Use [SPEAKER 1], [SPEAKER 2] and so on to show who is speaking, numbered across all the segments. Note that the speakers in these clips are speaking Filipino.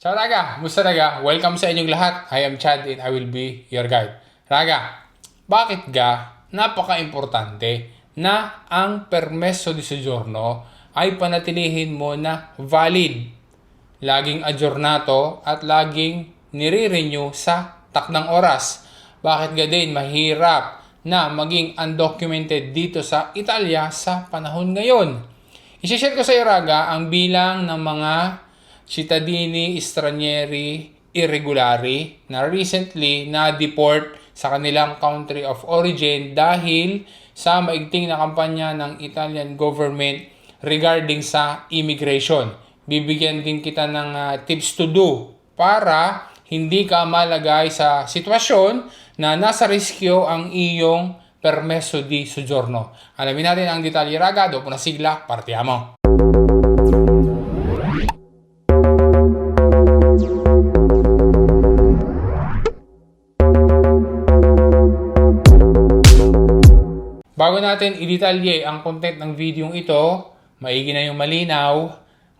[SPEAKER 1] Ciao Raga! Musta Raga? Welcome sa inyong lahat. I am Chad and I will be your guide. Raga, bakit ga napaka-importante na ang permeso di soggiorno ay panatilihin mo na valid, laging aggiornato at laging nire-renew sa takdang oras. Bakit ga din mahirap na maging undocumented dito sa Italia sa panahon ngayon? Isishare ko sa iyo, Raga, ang bilang ng mga cittadini stranieri irregolari na recently na-deport sa kanilang country of origin dahil sa maigting na kampanya ng Italian government regarding sa immigration. Bibigyan din kita ng ah, tips to do para hindi ka malagay sa sitwasyon na nasa riskyo ang iyong permeso di soggiorno. Alamin natin ang detalye raga, dopo na sigla, partiamo! Bago natin i-detalye ang content ng video ito, maigi na yung malinaw,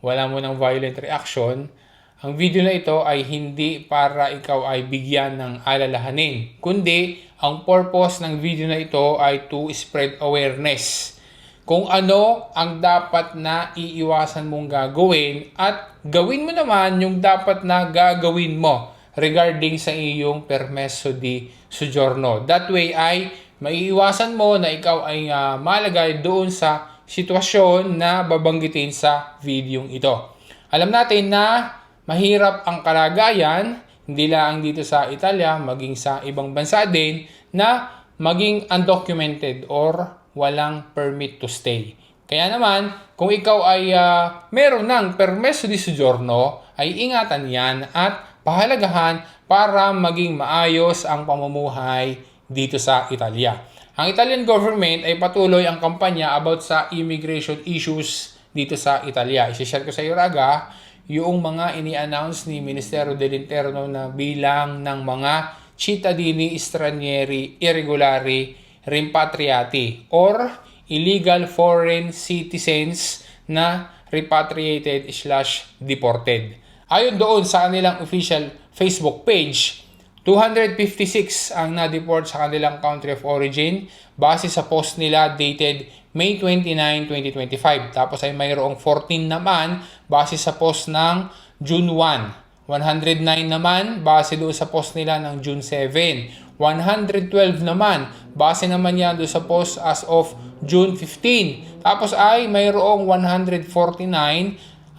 [SPEAKER 1] wala mo ng violent reaction. Ang video na ito ay hindi para ikaw ay bigyan ng alalahanin, kundi ang purpose ng video na ito ay to spread awareness kung ano ang dapat na iiwasan mong gagawin at gawin mo naman yung dapat na gagawin mo regarding sa iyong permeso di soggiorno. That way ay maiiwasan mo na ikaw ay ah, malagay doon sa sitwasyon na babanggitin sa video ito. Alam natin na mahirap ang kalagayan, hindi lang dito sa Italia, maging sa ibang bansa din, na maging undocumented or walang permit to stay. Kaya naman, kung ikaw ay ah, meron ng permeso di soggiorno, ay ingatan yan at pahalagahan para maging maayos ang pamumuhay dito sa Italia. Ang Italian government ay patuloy ang kampanya about sa immigration issues dito sa Italia. Isishare ko sa iyo, Raga, yung mga ini-announce ni Ministerio dell'Interno na bilang ng mga cittadini stranieri irregolari rimpatriati or illegal foreign citizens na repatriated slash deported. Ayon doon sa kanilang official Facebook page, 256 ang na-deport sa kanilang country of origin base sa post nila dated May 29, 2025. Tapos ay mayroong 14 naman base sa post ng June 1. 109 naman base doon sa post nila ng June 7. 112 naman base naman yan doon sa post as of June 15. Tapos ay mayroong 149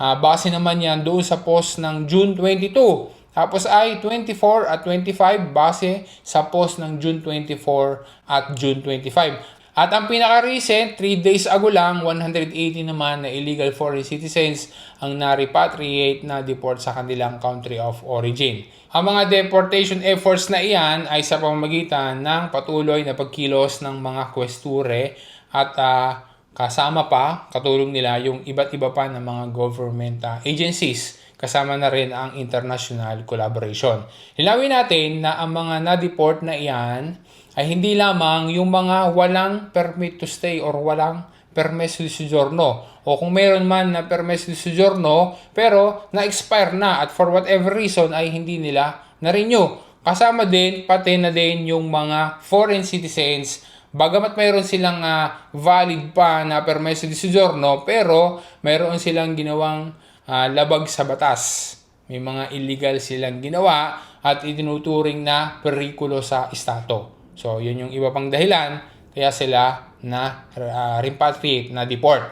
[SPEAKER 1] ah, base naman yan doon sa post ng June 22. Tapos ay 24 at 25 base sa post ng June 24 at June 25. At ang pinaka-recent, 3 days ago lang, 180 naman na illegal foreign citizens ang na-repatriate na deport sa kanilang country of origin. Ang mga deportation efforts na iyan ay sa pamamagitan ng patuloy na pagkilos ng mga kwesture at ah, kasama pa, katulong nila yung iba't iba pa ng mga government ah, agencies kasama na rin ang international collaboration. Linawin natin na ang mga na-deport na iyan ay hindi lamang yung mga walang permit to stay or walang permesso di soggiorno o kung meron man na permesso di soggiorno pero na-expire na at for whatever reason ay hindi nila na-renew. Kasama din pati na din yung mga foreign citizens Bagamat mayroon silang ah, valid pa na permesso di soggiorno pero mayroon silang ginawang ah, labag sa batas. May mga illegal silang ginawa at itinuturing na perikulo sa estado. So, yun yung iba pang dahilan kaya sila na uh, repatriate, na deport.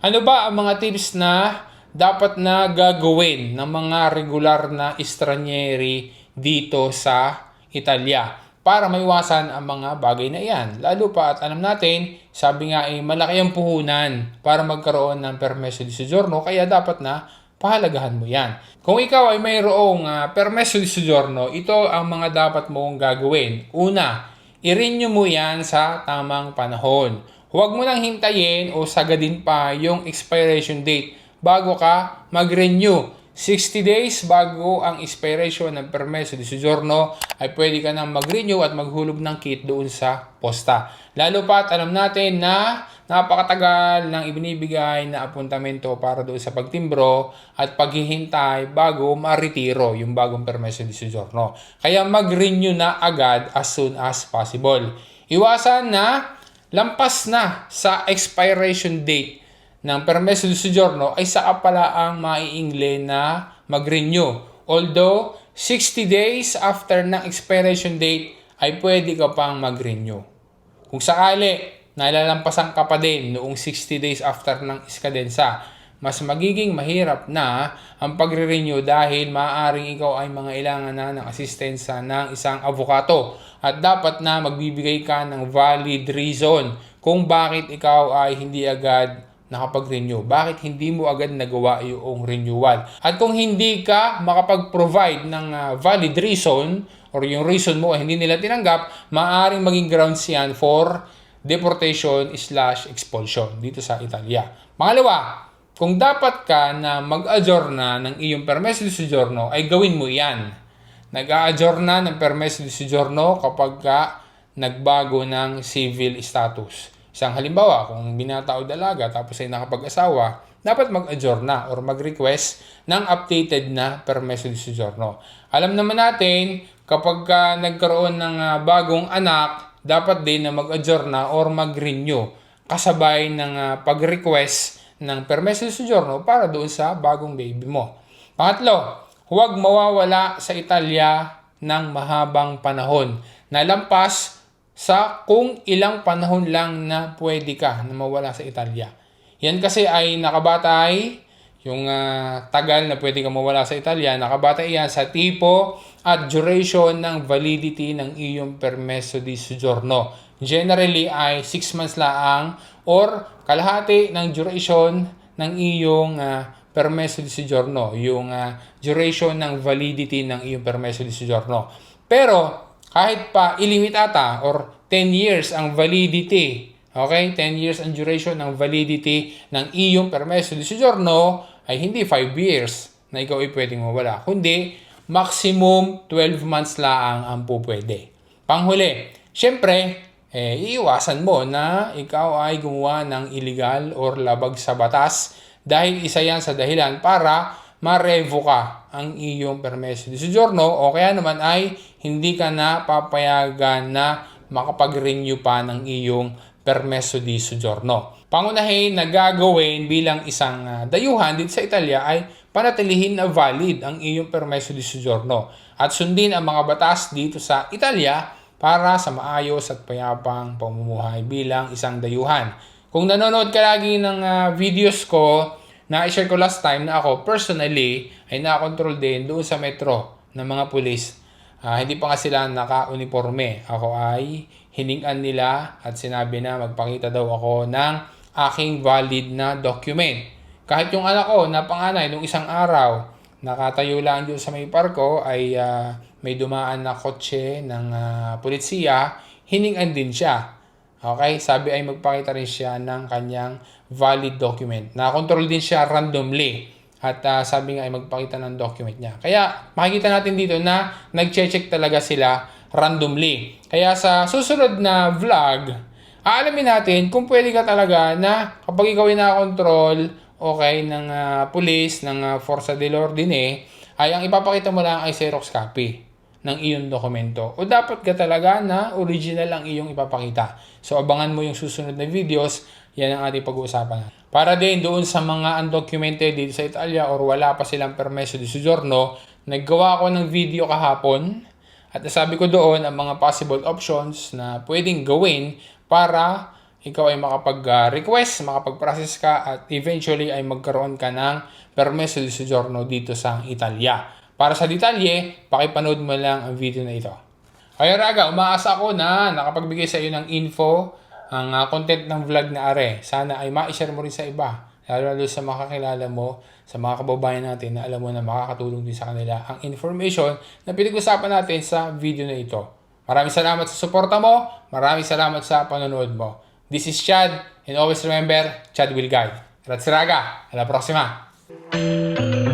[SPEAKER 1] Ano ba ang mga tips na dapat na gagawin ng mga regular na estranyeri dito sa Italia para maiwasan ang mga bagay na iyan. Lalo pa at alam natin, sabi nga ay malaki ang puhunan para magkaroon ng permesso di soggiorno kaya dapat na pahalagahan mo yan. Kung ikaw ay mayroong uh, permesso di soggiorno, ito ang mga dapat mong gagawin. Una, i-renew mo yan sa tamang panahon. Huwag mo nang hintayin o sagadin pa yung expiration date bago ka mag-renew. 60 days bago ang expiration ng permeso di soggiorno ay pwede ka nang mag-renew at maghulog ng kit doon sa posta. Lalo pa at alam natin na napakatagal ng ibinibigay na apuntamento para doon sa pagtimbro at paghihintay bago maretiro yung bagong permeso di soggiorno. Kaya mag-renew na agad as soon as possible. Iwasan na lampas na sa expiration date ng permeso di soggiorno ay saka pala ang maiingle na mag-renew. Although 60 days after ng expiration date ay pwede ka pang mag-renew. Kung sakali nalalampasan ka pa din noong 60 days after ng iskadensa, mas magiging mahirap na ang pagre-renew dahil maaaring ikaw ay mga ilangan na ng asistensya ng isang avokato at dapat na magbibigay ka ng valid reason kung bakit ikaw ay hindi agad nakapag-renew. Bakit hindi mo agad nagawa yung renewal? At kung hindi ka makapag-provide ng ah, valid reason or yung reason mo ay hindi nila tinanggap, maaaring maging grounds yan for deportation slash expulsion dito sa Italia. Pangalawa, kung dapat ka na mag-adjourna ng iyong permesso di soggiorno, ay gawin mo yan. Nag-a-adjourna ng permesso di soggiorno kapag ka nagbago ng civil status. Isang halimbawa, kung binata o dalaga tapos ay nakapag-asawa, dapat mag-adjourna or mag-request ng updated na permesso di soggiorno. Alam naman natin, kapag ka nagkaroon ng ah, bagong anak, dapat din na mag-adjourna or mag-renew kasabay ng ah, pag-request ng permesso di soggiorno para doon sa bagong baby mo. Pangatlo, huwag mawawala sa Italia ng mahabang panahon na lampas sa kung ilang panahon lang na pwede ka na mawala sa Italia. Yan kasi ay nakabatay yung ah, tagal na pwede ka mawala sa Italia, nakabatay yan sa tipo at duration ng validity ng iyong permesso di soggiorno. Generally ay 6 months laang or kalahati ng duration ng iyong ah, permesso di soggiorno, yung ah, duration ng validity ng iyong permesso di soggiorno. Pero kahit pa ilimitata or 10 years ang validity, okay? 10 years ang duration ng validity ng iyong permesso di soggiorno ay hindi 5 years na ikaw ay pwedeng mawala, kundi maximum 12 months lang ang po. Panghuli, syempre, eh, iiwasan mo na ikaw ay gumawa ng illegal or labag sa batas dahil isa yan sa dahilan para ma-revoca ang iyong permesso di soggiorno o kaya naman ay hindi ka na papayagan na makapag-renew pa ng iyong permesso di soggiorno. Pangunahin na gagawin bilang isang ah, dayuhan dito sa Italia ay panatilihin na valid ang iyong permesso di soggiorno at sundin ang mga batas dito sa Italia para sa maayos at payapang pamumuhay bilang isang dayuhan. Kung nanonood ka lagi ng ah, videos ko, na i-share ko last time na ako personally ay nakakontrol din doon sa metro ng mga pulis. Ah, hindi pa nga sila naka-uniforme. Ako ay hiningan nila at sinabi na magpakita daw ako ng aking valid na document. Kahit yung anak ko na panganay nung isang araw, nakatayo lang doon sa may parko ay ah, may dumaan na kotse ng ah, pulisya, hiningan din siya. Okay, sabi ay magpakita rin siya ng kanyang valid document. Nakakontrol din siya randomly. At ah, sabi nga ay magpakita ng document niya. Kaya makikita natin dito na nag-check talaga sila randomly. Kaya sa susunod na vlog, aalamin natin kung pwede ka talaga na kapag ikaw ay nakakontrol okay, ng ah, police, ng uh, Forza dell'Ordine, ay ang ipapakita mo lang ay Xerox copy ng iyong dokumento. O dapat ka talaga na original ang iyong ipapakita. So abangan mo yung susunod na videos, yan ang ating pag-uusapan. Para din doon sa mga undocumented dito sa Italia or wala pa silang permesso di soggiorno, naggawa ako ng video kahapon at sabi ko doon ang mga possible options na pwedeng gawin para ikaw ay makapag-request, makapag-process ka at eventually ay magkaroon ka ng permesso di soggiorno dito sa Italia. Para sa detalye, pakipanood mo lang ang video na ito. Kaya Raga, umaasa ako na nakapagbigay sa iyo ng info ang uh, content ng vlog na are. Sana ay ma-share mo rin sa iba. Lalo sa mga kakilala mo, sa mga kababayan natin na alam mo na makakatulong din sa kanila ang information na pinag-usapan natin sa video na ito. Maraming salamat sa suporta mo. Maraming salamat sa panonood mo. This is Chad and always remember, Chad will guide. Grazie raga, alla prossima!